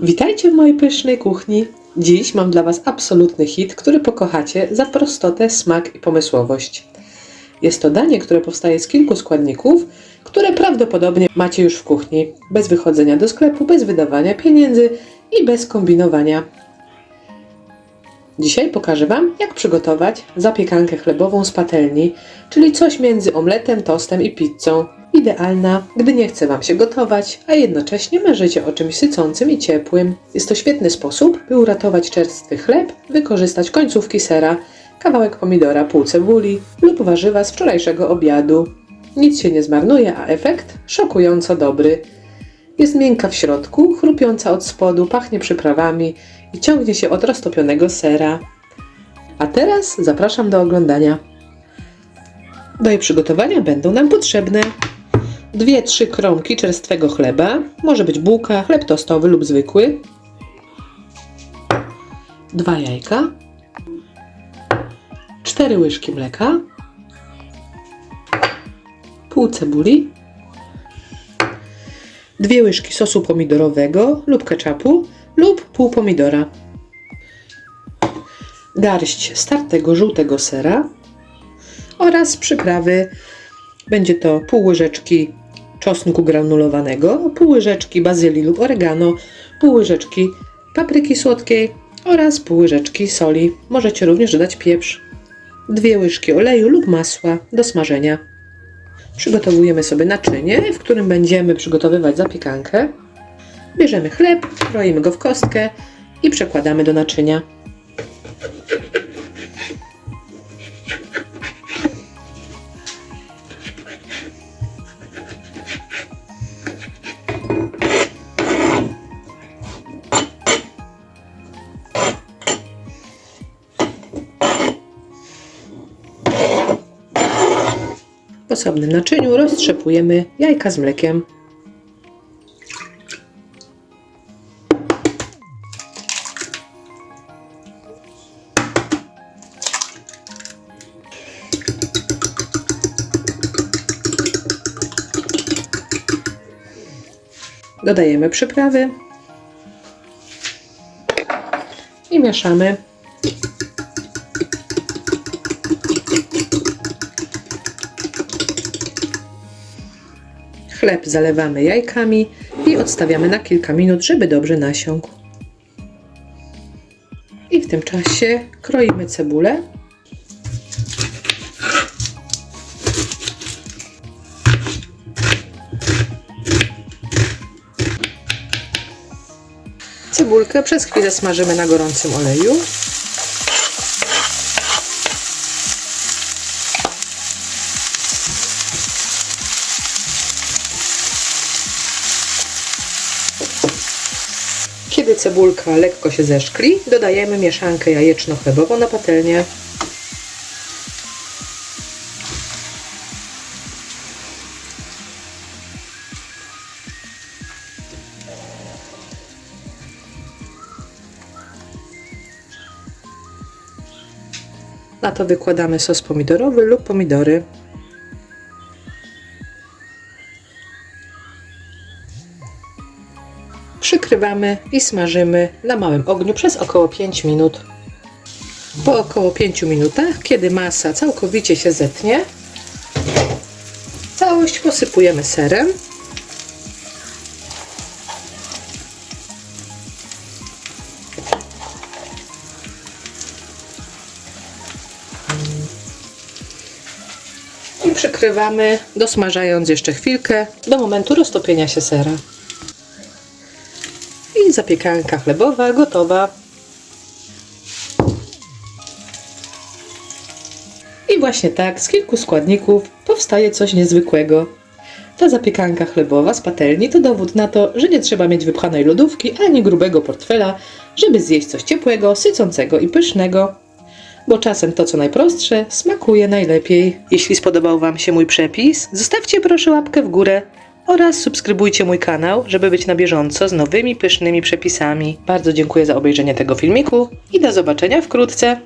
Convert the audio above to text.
Witajcie w mojej pysznej kuchni. Dziś mam dla Was absolutny hit, który pokochacie za prostotę, smak i pomysłowość. Jest to danie, które powstaje z kilku składników, które prawdopodobnie macie już w kuchni, bez wychodzenia do sklepu, bez wydawania pieniędzy i bez kombinowania. Dzisiaj pokażę Wam, jak przygotować zapiekankę chlebową z patelni, czyli coś między omletem, tostem i pizzą. Idealna, gdy nie chce Wam się gotować, a jednocześnie marzycie o czymś sycącym i ciepłym. Jest to świetny sposób, by uratować czerstwy chleb, wykorzystać końcówki sera, kawałek pomidora, pół cebuli lub warzywa z wczorajszego obiadu. Nic się nie zmarnuje, a efekt szokująco dobry. Jest miękka w środku, chrupiąca od spodu, pachnie przyprawami i ciągnie się od roztopionego sera. A teraz zapraszam do oglądania. Do jej przygotowania będą nam potrzebne 2-3 kromki czerstwego chleba, może być bułka, chleb tostowy lub zwykły, 2 jajka, 4 łyżki mleka, pół cebuli, 2 łyżki sosu pomidorowego lub ketchupu lub pół pomidora, garść startego żółtego sera oraz przyprawy. Będzie to pół łyżeczki czosnku granulowanego, pół łyżeczki bazylii lub oregano, pół łyżeczki papryki słodkiej oraz pół łyżeczki soli. Możecie również dodać pieprz. Dwie łyżki oleju lub masła do smażenia. Przygotowujemy sobie naczynie, w którym będziemy przygotowywać zapiekankę. Bierzemy chleb, kroimy go w kostkę i przekładamy do naczynia. W osobnym naczyniu roztrzepujemy jajka z mlekiem. Dodajemy przyprawy i mieszamy. Chleb zalewamy jajkami i odstawiamy na kilka minut, żeby dobrze nasiąkł. I w tym czasie kroimy cebulę. Cebulkę przez chwilę smażymy na gorącym oleju. Kiedy cebulka lekko się zeszkli, dodajemy mieszankę jajeczno-chlebową na patelnię. Na to wykładamy sos pomidorowy lub pomidory. Przykrywamy i smażymy na małym ogniu przez około 5 minut. Po około 5 minutach, kiedy masa całkowicie się zetnie, całość posypujemy serem. Przykrywamy, dosmażając jeszcze chwilkę do momentu roztopienia się sera. I zapiekanka chlebowa gotowa. I właśnie tak, z kilku składników powstaje coś niezwykłego. Ta zapiekanka chlebowa z patelni to dowód na to, że nie trzeba mieć wypchanej lodówki ani grubego portfela, żeby zjeść coś ciepłego, sycącego i pysznego. Bo czasem to, co najprostsze, smakuje najlepiej. Jeśli spodobał Wam się mój przepis, zostawcie proszę łapkę w górę oraz subskrybujcie mój kanał, żeby być na bieżąco z nowymi pysznymi przepisami. Bardzo dziękuję za obejrzenie tego filmiku i do zobaczenia wkrótce.